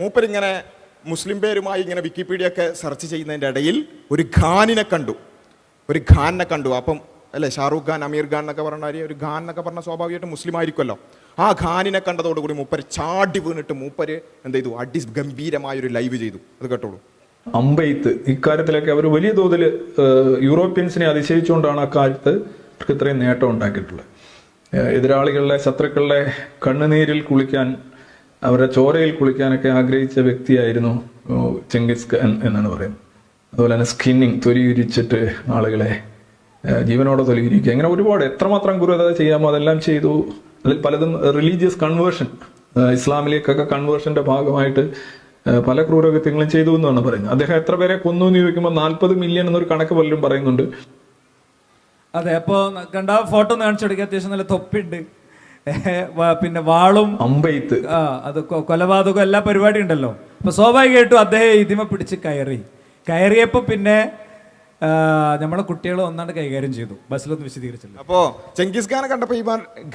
മൂപ്പരിങ്ങനെ മുസ്ലിം പേരുമായി ഇങ്ങനെ വിക്കിപീഡിയ ഒക്കെ സെർച്ച് ചെയ്യുന്നതിന്റെ ഇടയിൽ ഒരു ഖാനിനെ കണ്ടു. ഒരു ഖാനിനെ കണ്ടു. അപ്പം അല്ലേ ഷാറൂഖ് ഖാൻ അമീർ ഖാൻ എന്നൊക്കെ പറഞ്ഞ കാര്യം ഒരു ഖാൻ എന്നൊക്കെ പറഞ്ഞ സ്വാഭാവികമായിട്ട് മുസ്ലിം ആയിരിക്കുമല്ലോ. ആ ഖാനിനെ കണ്ടതോടുകൂടി മൂപ്പര് ചാടി വീണിട്ട് മൂപ്പര് എന്ത് ചെയ്തു? അടി ഗംഭീരമായൊരു ലൈവ് ചെയ്തു. അത് കേട്ടോളൂ. അമ്പെയ്ത്ത്. ഇക്കാര്യത്തിലൊക്കെ അവർ വലിയ തോതിൽ യൂറോപ്യൻസിനെ അതിശയിച്ചുകൊണ്ടാണ് ആ അവർക്ക് ഇത്രയും നേട്ടം ഉണ്ടാക്കിയിട്ടുള്ളത്. എതിരാളികളുടെ ശത്രുക്കളുടെ കണ്ണുനീരിൽ കുളിക്കാൻ അവരുടെ ചോരയിൽ കുളിക്കാനൊക്കെ ആഗ്രഹിച്ച വ്യക്തിയായിരുന്നു ചെങ്കിസ് ഖാൻ എന്നാണ് പറയുന്നത്. അതുപോലെ തന്നെ സ്കിന്നിങ് തൊലിയുരിച്ചിട്ട് ആളുകളെ ജീവനോടെ തൊലിയിരിക്കുക. ഇങ്ങനെ ഒരുപാട് എത്രമാത്രം ക്രൂരത ചെയ്യാമോ അതെല്ലാം ചെയ്തു. അതിൽ പലതും റിലീജിയസ് കൺവേർഷൻ ഇസ്ലാമിലേക്കൊക്കെ കൺവേർഷന്റെ ഭാഗമായിട്ട് പല ക്രൂരകൃത്യങ്ങളും ചെയ്തു എന്നാണ് പറയുന്നത്. അദ്ദേഹം എത്ര പേരെ കൊന്നു എന്ന് ചോദിക്കുമ്പോൾ നാൽപ്പത് മില്യൺ എന്നൊരു കണക്ക് പലരും പറയുന്നുണ്ട്. അതെ അപ്പോ കണ്ട ഫോട്ടോ കാണിച്ചു കൊടുക്കുക അത്യാവശ്യം നല്ല തൊപ്പിണ്ട് പിന്നെ വാളും അമ്പെയ്ത്ത്. ആ അത് കൊലപാതകം എല്ലാ പരിപാടിയും ഉണ്ടല്ലോ. അപ്പൊ സ്വാഭാവികമായിട്ടും അദ്ദേഹം ഇതിമ പിടിച്ച് കയറി. കയറിയപ്പോ പിന്നെ നമ്മളെ കുട്ടികൾ ഒന്നാണ്ട് കൈകാര്യം ചെയ്തു. ബസ്സിലൊന്ന് വിശദീകരിച്ചില്ല. അപ്പോ ചെങ്കിസ് ഖാനെ കണ്ടപ്പോ ഈ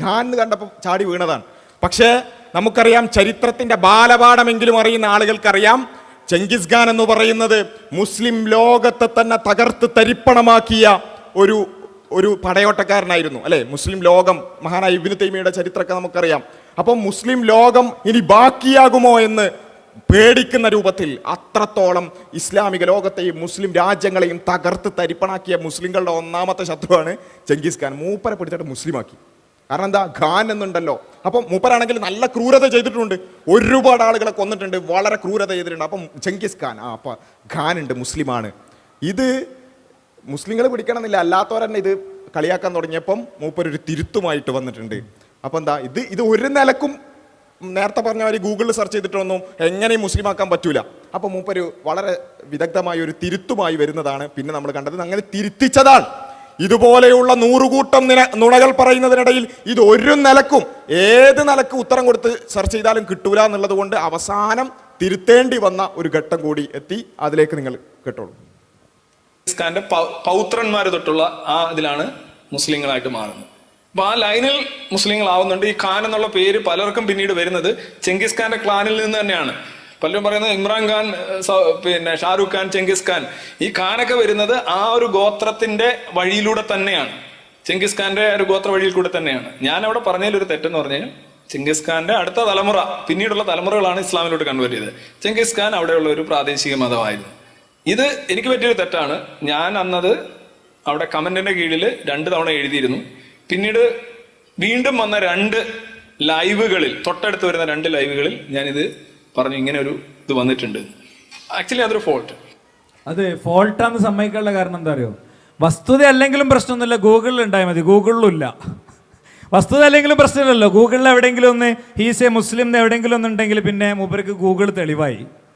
ഖാൻ എന്ന് കണ്ടപ്പോ ചാടി വീണതാണ്. പക്ഷേ നമുക്കറിയാം ചരിത്രത്തിന്റെ ബാലപാഠമെങ്കിലും അറിയുന്ന ആളുകൾക്കറിയാം ചെങ്കിസ് ഖാൻ എന്ന് പറയുന്നത് മുസ്ലിം ലോകത്തെ തന്നെ തകർത്ത് തരിപ്പണമാക്കിയ ഒരു ഒരു പടയോട്ടക്കാരനായിരുന്നു അല്ലെ? മുസ്ലിം ലോകം മഹാനായ ഇബിന് തൈമിയുടെ ചരിത്രമൊക്കെ നമുക്കറിയാം. അപ്പം മുസ്ലിം ലോകം ഇനി ബാക്കിയാകുമോ എന്ന് പേടിക്കുന്ന രൂപത്തിൽ അത്രത്തോളം ഇസ്ലാമിക ലോകത്തെയും മുസ്ലിം രാജ്യങ്ങളെയും തകർത്ത് തരിപ്പണാക്കിയ മുസ്ലിങ്ങളുടെ ഒന്നാമത്തെ ശത്രുവാണ് ചെങ്കിസ് ഖാൻ. മൂപ്പരെ പിടിച്ചിട്ട് മുസ്ലിമാക്കി. കാരണം എന്താ? ഖാൻ എന്നുണ്ടല്ലോ. അപ്പം മൂപ്പരാണെങ്കിൽ നല്ല ക്രൂരത ചെയ്തിട്ടുണ്ട്. ഒരുപാട് ആളുകളെ കൊന്നിട്ടുണ്ട്. വളരെ ക്രൂരത ചെയ്തിട്ടുണ്ട്. അപ്പം ചെങ്കിസ് ഖാൻ ആ അപ്പം ഖാൻ ഉണ്ട് മുസ്ലിമാണ്. ഇത് മുസ്ലിങ്ങൾ പിടിക്കണമെന്നില്ല. അല്ലാത്തവരെന്നെ ഇത് കളിയാക്കാൻ തുടങ്ങിയപ്പം മൂപ്പരൊരു തിരുത്തുമായിട്ട് വന്നിട്ടുണ്ട്. അപ്പം എന്താ ഇത് ഇത് ഒരു നിലക്കും നേരത്തെ പറഞ്ഞ മാതിരി ഗൂഗിളിൽ സെർച്ച് ചെയ്തിട്ടൊന്നും എങ്ങനെയും മുസ്ലിമാക്കാൻ പറ്റൂല. അപ്പം മൂപ്പര് വളരെ വിദഗ്ധമായ ഒരു തിരുത്തുമായി വരുന്നതാണ് പിന്നെ നമ്മൾ കണ്ടത്. അങ്ങനെ തിരുത്തിച്ചതാണ്. ഇതുപോലെയുള്ള നൂറുകൂട്ടം നില നുണകൾ പറയുന്നതിനിടയിൽ ഇത് ഒരു നിലക്കും ഏത് നിലക്കും ഉത്തരം കൊടുത്ത് സെർച്ച് ചെയ്താലും കിട്ടൂല എന്നുള്ളത് കൊണ്ട് അവസാനം തിരുത്തേണ്ടി വന്ന ഒരു ഘട്ടം കൂടി എത്തി. അതിലേക്ക് നിങ്ങൾ കേട്ടോളൂ. ഖാന്റെ പൗത്രന്മാർ തൊട്ടുള്ള ആ ഇതിലാണ് മുസ്ലിങ്ങളായിട്ട് മാറുന്നത്. അപ്പൊ ആ ലൈനിൽ മുസ്ലിങ്ങളാവുന്നുണ്ട്. ഈ ഖാൻ എന്നുള്ള പേര് പലർക്കും പിന്നീട് വരുന്നത് ചെങ്കിസ് ഖാന്റെ ക്ലാനിൽ നിന്ന് തന്നെയാണ്. പലരും പറയുന്നത് ഇമ്രാൻ ഖാൻ പിന്നെ ഷാരൂഖ് ഖാൻ ചെങ്കിസ് ഖാൻ. ഈ ഖാനൊക്കെ വരുന്നത് ആ ഒരു ഗോത്രത്തിന്റെ വഴിയിലൂടെ തന്നെയാണ്. ചെങ്കിസ് ഖാന്റെ ഒരു ഗോത്ര വഴിയിൽ കൂടെ തന്നെയാണ്. ഞാൻ അവിടെ പറഞ്ഞതിൽ ഒരു തെറ്റെന്ന് പറഞ്ഞാൽ ചെങ്കിസ് ഖാന്റെ അടുത്ത തലമുറ പിന്നീടുള്ള തലമുറകളാണ് ഇസ്ലാമിലോട്ട് കൺവേർട്ട് ചെയ്തത്. ചെങ്കിസ് ഖാൻ അവിടെയുള്ള ഒരു പ്രാദേശിക മതമായിരുന്നു. ഇത് എനിക്ക് പറ്റിയൊരു തെറ്റാണ്. ഞാൻ അന്നത് അവിടെ കമന്റിന്റെ കീഴിൽ രണ്ട് തവണ എഴുതിയിരുന്നു. പിന്നീട് വീണ്ടും വന്ന രണ്ട് ലൈവുകളിൽ തൊട്ടടുത്ത് വരുന്ന രണ്ട് ലൈവുകളിൽ ഞാനിത് പറഞ്ഞു ഇങ്ങനെ ഒരു ഇത് വന്നിട്ടുണ്ട്. ആക്ച്വലി അതൊരു ഫോൾട്ട് അത് ഫോൾട്ടാന്ന് സമ്മതിക്കാനുള്ള കാരണം എന്താ അറിയോ? വസ്തുത അല്ലെങ്കിലും പ്രശ്നമൊന്നുമില്ല ഗൂഗിളിൽ ഉണ്ടായാൽ മതി ഗൂഗിളിലും ഇല്ല. വസ്തുത അല്ലെങ്കിലും പ്രശ്നമില്ലല്ലോ ഗൂഗിളിൽ എവിടെയെങ്കിലും ഒന്ന് ഹീസ് എ മുസ്ലിം എവിടെയെങ്കിലും ഒന്നുണ്ടെങ്കിൽ പിന്നെ മൂപ്പർക്ക് ഗൂഗിൾ തെളിവായി.